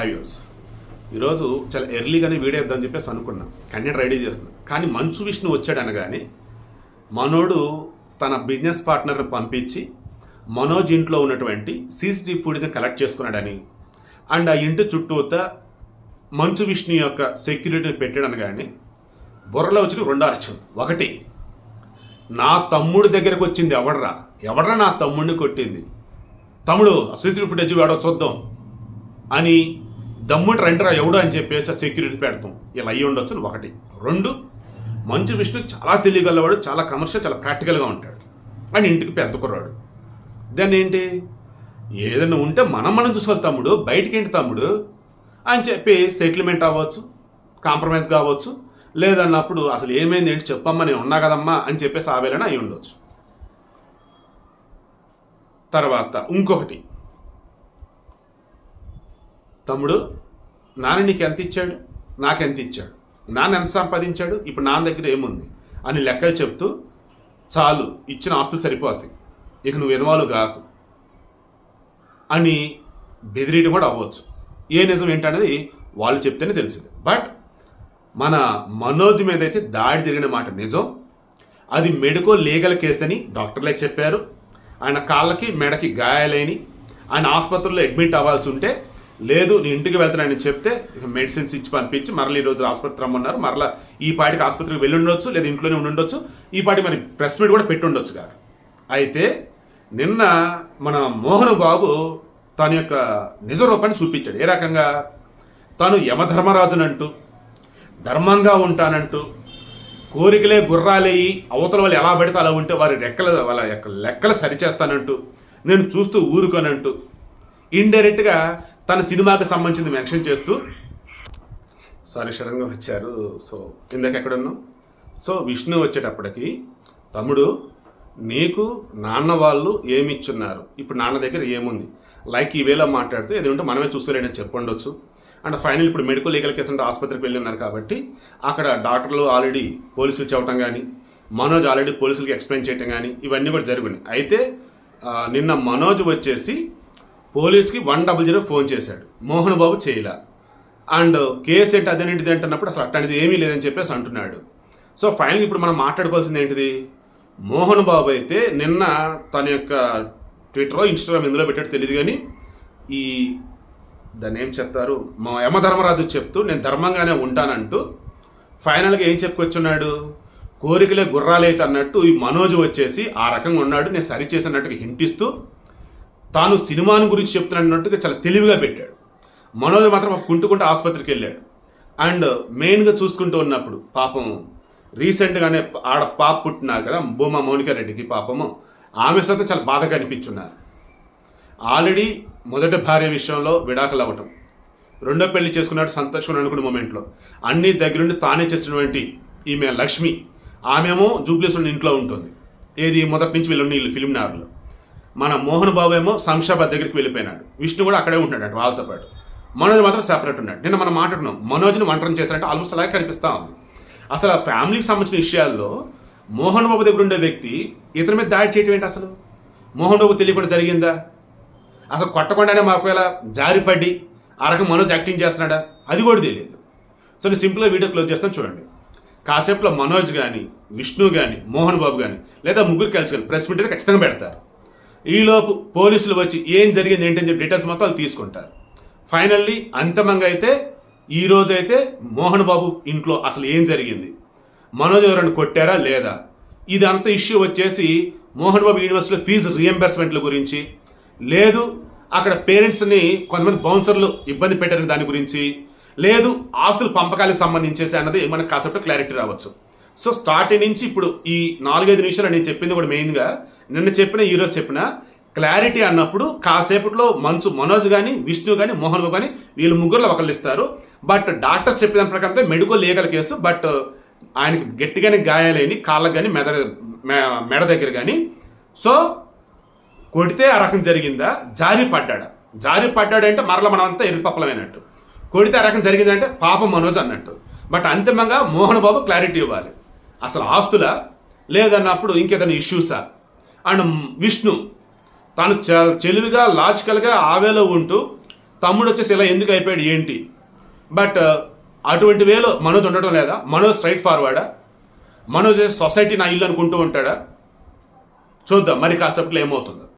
హైవ్యూస్ ఈరోజు చాలా ఎర్లీగానే వీడియో ఇద్దామని చెప్పేసి అనుకున్నాం. కంటెంట్ రెడీ చేస్తున్నాం. కానీ మంచు విష్ణు వచ్చాడు అనగానే మనోడు తన బిజినెస్ పార్ట్నర్ని పంపించి మనోజ్ ఇంట్లో ఉన్నటువంటి సీసీటీవీ ఫుటేజ్ కలెక్ట్ చేసుకున్నాడని. అండ్ ఆ ఇంటి చుట్టూత మంచు విష్ణు యొక్క సెక్యూరిటీని పెట్టాడు అనగానే బుర్రలో వచ్చిన రెండు అర్చం. ఒకటి నా తమ్ముడి దగ్గరకు వచ్చింది ఎవడరా? ఎవడరా నా తమ్ముడిని కొట్టింది? తమ్ముడు సీసీటీవీ ఫుటేజ్ వాడో చూద్దాం. అని దమ్ముంటి రెండరా ఎవడు అని చెప్పేసి సెక్యూరిటీ పెడతాం. ఇలా అయ్యి ఉండొచ్చు ఒకటి. రెండు మంచు విష్ణు చాలా తెలియగలవాడు చాలా కమర్షియల్ చాలా ప్రాక్టికల్గా ఉంటాడు. అని ఇంటికి పెద్ద కుర్రాడు. దాన్ని ఏంటి? ఏదైనా ఉంటే మనం మనం చూసుకోవాలి తమ్ముడు బయటికి ఏంటి తమ్ముడు? అని చెప్పి సెటిల్మెంట్ అవ్వచ్చు కాంప్రమైజ్ కావచ్చు. లేదన్నప్పుడు అసలు ఏమైంది ఏంటి చెప్పమ్మా నేను ఉన్నా కదమ్మా అని చెప్పేసి ఆవేళన అయి ఉండొచ్చు. తర్వాత ఇంకొకటి. తమ్ముడు నాన్న నీకు ఎంత ఇచ్చాడు? నాకెంత ఇచ్చాడు? నాన్న ఎంత సంపాదించాడు? ఇప్పుడు నాన్న దగ్గర ఏముంది? అని లెక్కలు చెప్తూ చాలు ఇచ్చిన ఆస్తులు సరిపోతాయి. ఇక నువ్వు ఇన్వాల్వ్ కాకు. అని బెదిరియడం కూడా అవ్వచ్చు. ఏ నిజం ఏంటనేది వాళ్ళు చెప్తేనే తెలిసింది బట్ మన మనోజ్ మీద అయితే దాడి జరిగిన మాట నిజం. అది మెడికో లీగల్ కేసు అని డాక్టర్లే చెప్పారు. ఆయన కాళ్ళకి మెడకి గాయాలైన ఆయన ఆసుపత్రిలో అడ్మిట్ అవ్వాల్సి ఉంటే లేదు నీ ఇంటికి వెళ్తానని చెప్తే మెడిసిన్స్ ఇచ్చి పంపించి మరలా ఈ రోజు ఆసుపత్రి రమ్మన్నారు. మరలా ఈ పాటికి ఆసుపత్రికి వెళ్ళి ఉండొచ్చు లేదా ఇంట్లోనే ఉండుండొచ్చు ఈ పాటి మన ప్రెస్ మీట్ కూడా పెట్టి ఉండొచ్చు అయితే నిన్న మన మోహన్ బాబు తన యొక్క నిజ రూపాన్ని చూపించాడు. ఏ రకంగా? తాను యమధర్మరాజునంటూ ధర్మంగా ఉంటానంటూ కోరికలే గుర్రాలేయి అవతల వాళ్ళు ఎలా పడితే అలా ఉంటే వారి రెక్కల వాళ్ళ యొక్క లెక్కలు సరిచేస్తానంటూ నేను చూస్తూ ఊరుకోనంటూ ఇండైరెక్ట్గా తన సినిమాకి సంబంధించింది మెన్షన్ చేస్తూ సారీ సడన్గా వచ్చారు. సో ఇందాక ఎక్కడున్నాం సో విష్ణు వచ్చేటప్పటికి తమ్ముడు నీకు నాన్న వాళ్ళు ఏమి ఇచ్చున్నారు ఇప్పుడు నాన్న దగ్గర ఏముంది? లైక్ ఈవేలా మాట్లాడితే ఏది ఉంటే మనమే చూసుకోలేని చెప్పండొచ్చు. అండ్ ఫైనల్ ఇప్పుడు మెడికల్ లీగల్ కేసు అంటే ఆసుపత్రికి వెళ్ళి ఉన్నారు కాబట్టి అక్కడ డాక్టర్లు ఆల్రెడీ పోలీసులు చెప్పడం కానీ మనోజ్ ఆల్రెడీ పోలీసులకి ఎక్స్ప్లెయిన్ చేయటం కానీ ఇవన్నీ కూడా జరిగినాయి అయితే నిన్న మనోజ్ వచ్చేసి పోలీస్కి వన్ డబుల్ జీరో ఫోన్ చేశాడు. మోహన్ బాబు చేయలా. అండ్ కేసు ఏంటి అదేంటిది అంటున్నప్పుడు అసలు అట్లాంటిది ఏమీ లేదని చెప్పేసి అంటున్నాడు. సో ఫైనల్ ఇప్పుడు మనం మాట్లాడుకోవాల్సింది ఏంటిది? మోహన్ బాబు అయితే నిన్న తన యొక్క ట్విట్టర్ ఇన్స్టాగ్రామ్ ఎందులో పెట్టాడు తెలియదు కానీ ఈ దాన్ని ఏం చెప్తారు? మా యమధర్మరాజు చెప్తూ నేను ధర్మంగానే ఉంటానంటూ ఫైనల్గా ఏం చెప్పుకొచ్చున్నాడు? కోరికలే గుర్రాలైతే అన్నట్టు ఈ మనోజ్ వచ్చేసి ఆ రకంగా ఉన్నాడు. నేను సరి చేసినట్టుగా హింటిస్తూ తాను సినిమాను గురించి చెప్తున్నట్టుగా చాలా తెలివిగా పెట్టాడు. మనోజ్ మాత్రం కుంటుకుంటూ ఆసుపత్రికి వెళ్ళాడు. అండ్ మెయిన్గా చూసుకుంటూ ఉన్నప్పుడు పాపం రీసెంట్గానే ఆడ పాప పుట్టినారు కదా భూమా మౌనికారెడ్డికి పాపము. ఆమె సొంత చాలా బాధగా అనిపించున్నారు. ఆల్రెడీ మొదటి భార్య విషయంలో విడాకులు అవ్వటం. రెండో పెళ్ళి చేసుకున్నాడు సంతోషం అనుకున్న మూమెంట్లో. అన్ని దగ్గరుండి తానే చేసినటువంటి ఈమె లక్ష్మి. ఆమెమో జూబ్లీస్ ఇంట్లో ఉంటుంది. ఏది మొదటి నుంచి వీళ్ళు వీళ్ళు ఫిలిం నార్లో. మన మోహన్ బాబు ఏమో శంషాబాద్ దగ్గరికి వెళ్ళిపోయినాడు. విష్ణు కూడా అక్కడే ఉంటున్నాడు వాళ్ళతో పాటు. మనోజ్ మాత్రం సెపరేట్ ఉన్నాడు. నిన్న మనం మాట్లాడుకున్నాం. మనోజ్ని వంటరం చేశారంటే ఆల్మోస్ట్ అలాగే కనిపిస్తా ఉంది. అసలు ఆ ఫ్యామిలీకి సంబంధించిన విషయాల్లో మోహన్ బాబు దగ్గర ఉండే వ్యక్తి ఇతని మీద దాడి చేయటం ఏంటి అసలు? మోహన్ బాబు తెలియకుండా జరిగిందా? అసలు కొట్టకుండానే మాకు ఇలా జారిపడి ఆ రకం మనోజ్ యాక్టింగ్ చేస్తున్నాడా? అది కూడా తెలియదు. సో నేను సింపుల్గా వీడియో క్లోజ్ చేస్తాను చూడండి. కాసేపులో మనోజ్ కానీ విష్ణు కానీ మోహన్ బాబు కానీ లేదా ముగ్గురు కలిసి కానీ ప్రెస్ మీట్ అయితే ఖచ్చితంగా పెడతారు. ఈలోపు పోలీసులు వచ్చి ఏం జరిగింది ఏంటని చెప్పి డీటెయిల్స్ మొత్తం తీసుకుంటారు. ఫైనల్లీ అంతిమంగా అయితే ఈ రోజు అయితే మోహన్ బాబు ఇంట్లో అసలు ఏం జరిగింది? మనోజ్ ఎవరైనా కొట్టారా లేదా? ఇది అంత ఇష్యూ వచ్చేసి మోహన్ బాబు యూనివర్సిటీలో ఫీజు రియంబర్స్మెంట్ల గురించి లేదు అక్కడ పేరెంట్స్ని కొంతమంది బౌన్సర్లు ఇబ్బంది పెట్టారని దాని గురించి లేదు ఆస్తుల పంపకాలకు సంబంధించేసి అన్నది మనకు కాసేపు క్లారిటీ రావచ్చు. సో స్టార్టింగ్ నుంచి ఇప్పుడు ఈ నాలుగైదు నిమిషాలు నేను చెప్పింది కూడా మెయిన్గా నిన్న చెప్పిన ఈరోజు చెప్పిన క్లారిటీ అన్నప్పుడు కాసేపట్లో మంచు మనోజ్ కానీ విష్ణు కానీ మోహన్ బాబు కానీ వీళ్ళు ముగ్గురులో ఒకళ్ళు ఇస్తారు. బట్ డాక్టర్ చెప్పిన ప్రకారం మెడికల్ లీగల్ కేసు బట్ ఆయనకి గట్టిగానే గాయాలేని కాళ్ళకు కానీ మెద మె- మెడ దగ్గర కానీ సో కొడితే ఆ రకం జరిగిందా? జారి పడ్డాడు. జారి పడ్డాడంటే మరల మనమంతా ఎరుపప్పలమైనట్టు. కొడితే ఆ రకం జరిగిందంటే పాపం మనోజ్ అన్నట్టు. బట్ అంతిమంగా మోహన్ బాబు క్లారిటీ ఇవ్వాలి. అసలు ఆస్తులా? లేదన్నప్పుడు ఇంకేదైనా ఇష్యూసా? అండ్ విష్ణు తాను చాలా లాజికల్గా ఆవేలో ఉంటూ తమ్ముడు వచ్చేసి ఇలా ఎందుకు అయిపోయాడు ఏంటి? బట్ uh, అటువంటి వేలో మనోజ్ ఉండటం లేదా? మనోజ్ స్ట్రైట్ ఫార్వర్డా? మనోజ్ సొసైటీ నా ఇల్లు అనుకుంటూ ఉంటాడా? చూద్దాం మరి కాసేపట్లో ఏమవుతుందో.